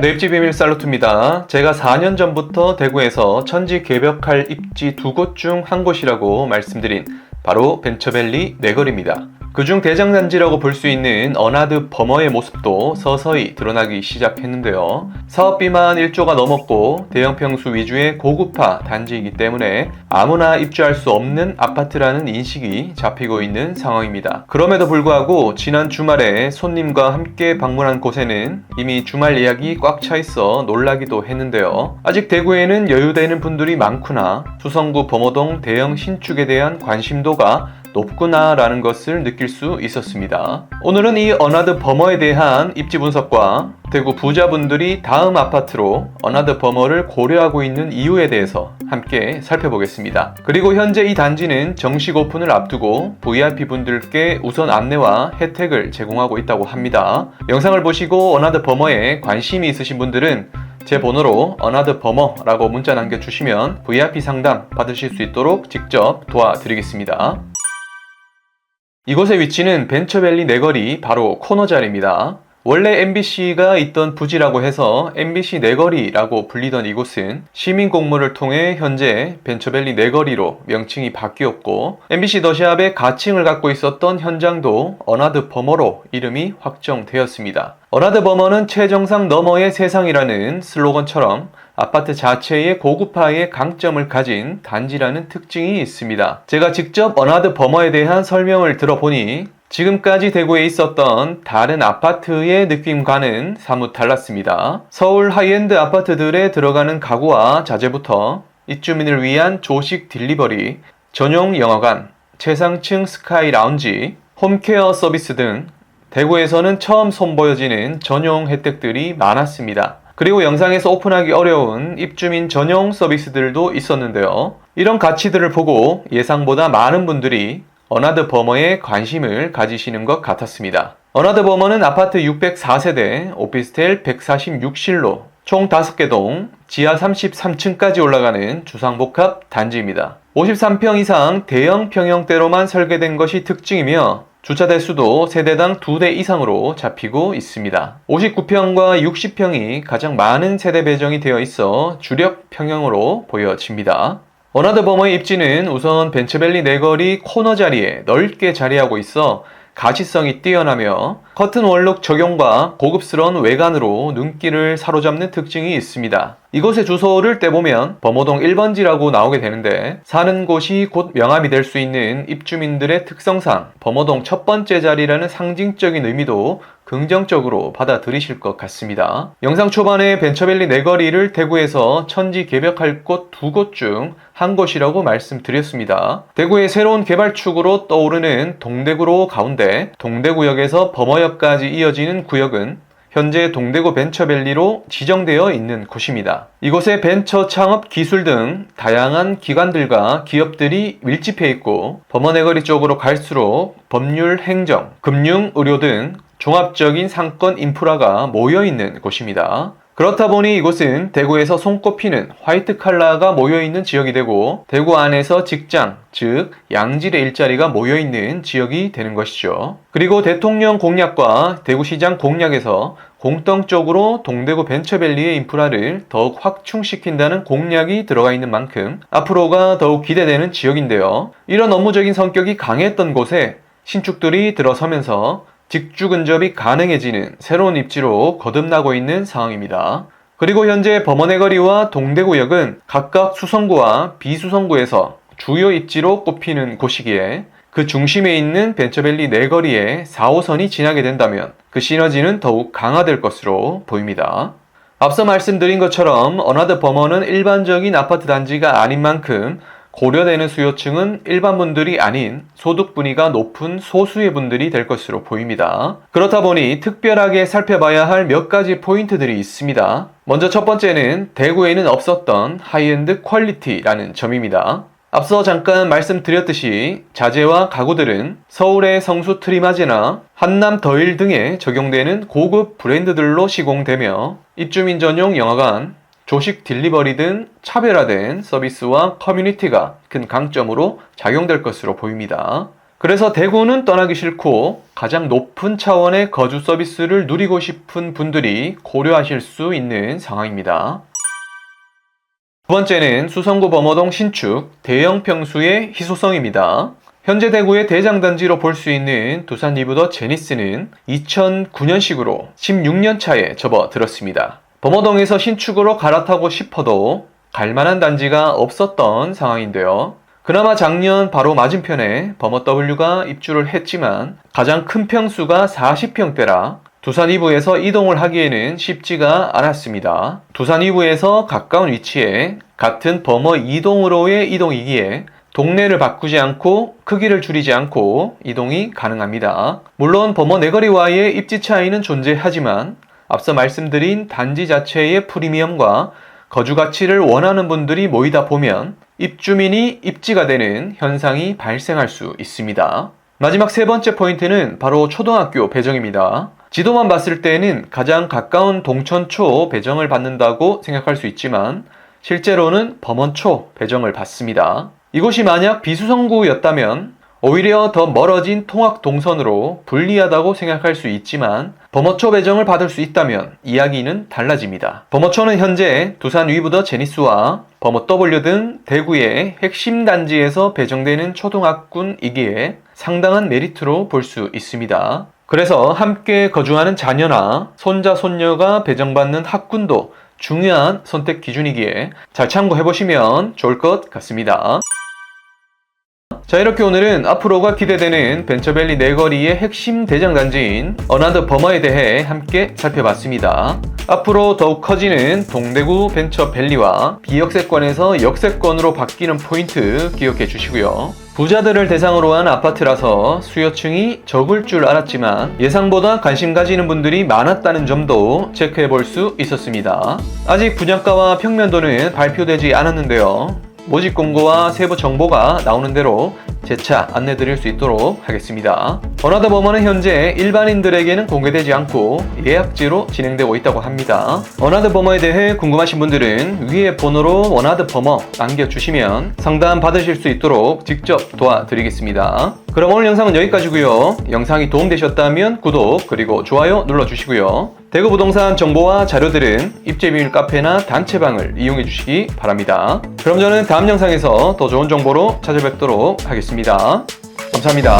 네, 입지 비밀 살루트입니다. 제가 4년 전부터 대구에서 천지 개벽할 입지 두 곳 중 한 곳이라고 말씀드린 바로 벤처밸리 네거리입니다. 그중 대장단지라고 볼 수 있는 어나드 버머의 모습도 서서히 드러나기 시작했는데요. 사업비만 1조가 넘었고 대형 평수 위주의 고급화 단지이기 때문에 아무나 입주할 수 없는 아파트라는 인식이 잡히고 있는 상황입니다. 그럼에도 불구하고 지난 주말에 손님과 함께 방문한 곳에는 이미 주말 예약이 꽉 차 있어 놀라기도 했는데요. 아직 대구에는 여유되는 분들이 많구나. 수성구 범어동 대형 신축에 대한 관심도가 높구나라는 것을 느낄 수 있었습니다. 오늘은 이 어나드 버머에 대한 입지 분석과 대구 부자분들이 다음 아파트로 어나드 버머를 고려하고 있는 이유에 대해서 함께 살펴보겠습니다. 그리고 현재 이 단지는 정식 오픈을 앞두고 VIP 분들께 우선 안내와 혜택을 제공하고 있다고 합니다. 영상을 보시고 어나드 버머에 관심이 있으신 분들은 제 번호로 어나드 버머라고 문자 남겨주시면 VIP 상담 받으실 수 있도록 직접 도와드리겠습니다. 이곳의 위치는 벤처밸리 내거리 바로 코너 자리입니다. 원래 MBC가 있던 부지라고 해서 MBC 내거리라고 불리던 이곳은 시민 공모를 통해 현재 벤처밸리 내거리로 명칭이 바뀌었고 MBC 더샵의 가칭을 갖고 있었던 현장도 어나드 버머로 이름이 확정되었습니다. 어나드 버머는 최정상 너머의 세상이라는 슬로건처럼 아파트 자체의 고급화의 강점을 가진 단지라는 특징이 있습니다. 제가 직접 어나드 버머에 대한 설명을 들어보니 지금까지 대구에 있었던 다른 아파트의 느낌과는 사뭇 달랐습니다. 서울 하이엔드 아파트들에 들어가는 가구와 자재부터 입주민을 위한 조식 딜리버리, 전용 영화관, 최상층 스카이 라운지, 홈케어 서비스 등 대구에서는 처음 선보여지는 전용 혜택들이 많았습니다. 그리고 영상에서 오픈하기 어려운 입주민 전용 서비스들도 있었는데요. 이런 가치들을 보고 예상보다 많은 분들이 어나드 버머에 관심을 가지시는 것 같았습니다. 어나드 버머는 아파트 604세대, 오피스텔 146실로 총 5개 동, 지하 33층까지 올라가는 주상복합 단지입니다. 53평 이상 대형 평형대로만 설계된 것이 특징이며 주차 대수도 세대당 2대 이상으로 잡히고 있습니다. 59평과 60평이 가장 많은 세대 배정이 되어 있어 주력 평형으로 보여집니다. 어나드 버머의 입지는 우선 벤처밸리 내거리 코너 자리에 넓게 자리하고 있어 가시성이 뛰어나며 커튼 원룩 적용과 고급스러운 외관으로 눈길을 사로잡는 특징이 있습니다. 이곳의 주소를 떼보면 범어동 1번지라고 나오게 되는데 사는 곳이 곧 명함이 될 수 있는 입주민들의 특성상 범어동 첫 번째 자리라는 상징적인 의미도 긍정적으로 받아들이실 것 같습니다. 영상 초반에 벤처밸리 내거리를 대구에서 천지 개벽할 곳 두 곳 중 한 곳이라고 말씀드렸습니다. 대구의 새로운 개발축으로 떠오르는 동대구로 가운데 동대구역에서 범어역까지 이어지는 구역은 현재 동대구 벤처밸리로 지정되어 있는 곳입니다. 이곳에 벤처 창업 기술 등 다양한 기관들과 기업들이 밀집해 있고 범어내거리 쪽으로 갈수록 법률, 행정, 금융, 의료 등 종합적인 상권 인프라가 모여 있는 곳입니다. 그렇다 보니 이곳은 대구에서 손꼽히는 화이트 칼라가 모여있는 지역이 되고 대구 안에서 직장, 즉 양질의 일자리가 모여있는 지역이 되는 것이죠. 그리고 대통령 공약과 대구시장 공약에서 공통적으로 동대구 벤처밸리의 인프라를 더욱 확충시킨다는 공약이 들어가 있는 만큼 앞으로가 더욱 기대되는 지역인데요. 이런 업무적인 성격이 강했던 곳에 신축들이 들어서면서 직주 근접이 가능해지는 새로운 입지로 거듭나고 있는 상황입니다. 그리고 현재 범원의 거리와 동대구역은 각각 수성구와 비수성구에서 주요 입지로 꼽히는 곳이기에 그 중심에 있는 벤처밸리 내거리에 4호선이 지나게 된다면 그 시너지는 더욱 강화될 것으로 보입니다. 앞서 말씀드린 것처럼 어나드 범어는 일반적인 아파트 단지가 아닌 만큼 고려되는 수요층은 일반 분들이 아닌 소득 분위가 높은 소수의 분들이 될 것으로 보입니다. 그렇다 보니 특별하게 살펴봐야 할 몇 가지 포인트들이 있습니다. 먼저 첫 번째는 대구에는 없었던 하이엔드 퀄리티라는 점입니다. 앞서 잠깐 말씀드렸듯이 자재와 가구들은 서울의 성수 트리마제나 한남 더일 등에 적용되는 고급 브랜드들로 시공되며 입주민 전용 영화관, 조식 딜리버리 등 차별화된 서비스와 커뮤니티가 큰 강점으로 작용될 것으로 보입니다. 그래서 대구는 떠나기 싫고 가장 높은 차원의 거주 서비스를 누리고 싶은 분들이 고려하실 수 있는 상황입니다. 두 번째는 수성구 범어동 신축 대형 평수의 희소성입니다. 현재 대구의 대장단지로 볼 수 있는 두산 리브더 제니스는 2009년식으로 16년 차에 접어들었습니다. 범어동에서 신축으로 갈아타고 싶어도 갈만한 단지가 없었던 상황인데요. 그나마 작년 바로 맞은편에 범어 W가 입주를 했지만 가장 큰 평수가 40평대라 두산 이부에서 이동을 하기에는 쉽지가 않았습니다. 두산 이부에서 가까운 위치에 같은 범어 이동으로의 이동이기에 동네를 바꾸지 않고 크기를 줄이지 않고 이동이 가능합니다. 물론 범어 내거리와의 입지 차이는 존재하지만 앞서 말씀드린 단지 자체의 프리미엄과 거주 가치를 원하는 분들이 모이다 보면 입주민이 입지가 되는 현상이 발생할 수 있습니다. 마지막 세 번째 포인트는 바로 초등학교 배정입니다. 지도만 봤을 때는 가장 가까운 동천초 배정을 받는다고 생각할 수 있지만 실제로는 범원초 배정을 받습니다. 이곳이 만약 비수성구였다면 오히려 더 멀어진 통학 동선으로 불리하다고 생각할 수 있지만 범어초 배정을 받을 수 있다면 이야기는 달라집니다. 범어초는 현재 두산 위브더 제니스와 범어 W 등 대구의 핵심 단지에서 배정되는 초등학군이기에 상당한 메리트로 볼 수 있습니다. 그래서 함께 거주하는 자녀나 손자, 손녀가 배정받는 학군도 중요한 선택 기준이기에 잘 참고해 보시면 좋을 것 같습니다. 자 이렇게 오늘은 앞으로가 기대되는 벤처밸리 내거리의 핵심 대장단지인 어나더 버머에 대해 함께 살펴봤습니다. 앞으로 더욱 커지는 동대구 벤처밸리와 비역세권에서 역세권으로 바뀌는 포인트 기억해 주시고요. 부자들을 대상으로 한 아파트라서 수요층이 적을 줄 알았지만 예상보다 관심 가지는 분들이 많았다는 점도 체크해 볼 수 있었습니다. 아직 분양가와 평면도는 발표되지 않았는데요. 모집 공고와 세부 정보가 나오는 대로 재차 안내 드릴 수 있도록 하겠습니다. 버나더 버머는 현재 일반인들에게는 공개되지 않고 예약제로 진행되고 있다고 합니다. 원하드 버머에 대해 궁금하신 분들은 위에 번호로 원하드 버머 남겨주시면 상담 받으실 수 있도록 직접 도와드리겠습니다. 그럼 오늘 영상은 여기까지고요. 영상이 도움되셨다면 구독 그리고 좋아요 눌러주시고요. 대구 부동산 정보와 자료들은 입재비밀 카페나 단체방을 이용해 주시기 바랍니다. 그럼 저는 다음 영상에서 더 좋은 정보로 찾아뵙도록 하 겠습니다. 감사합니다.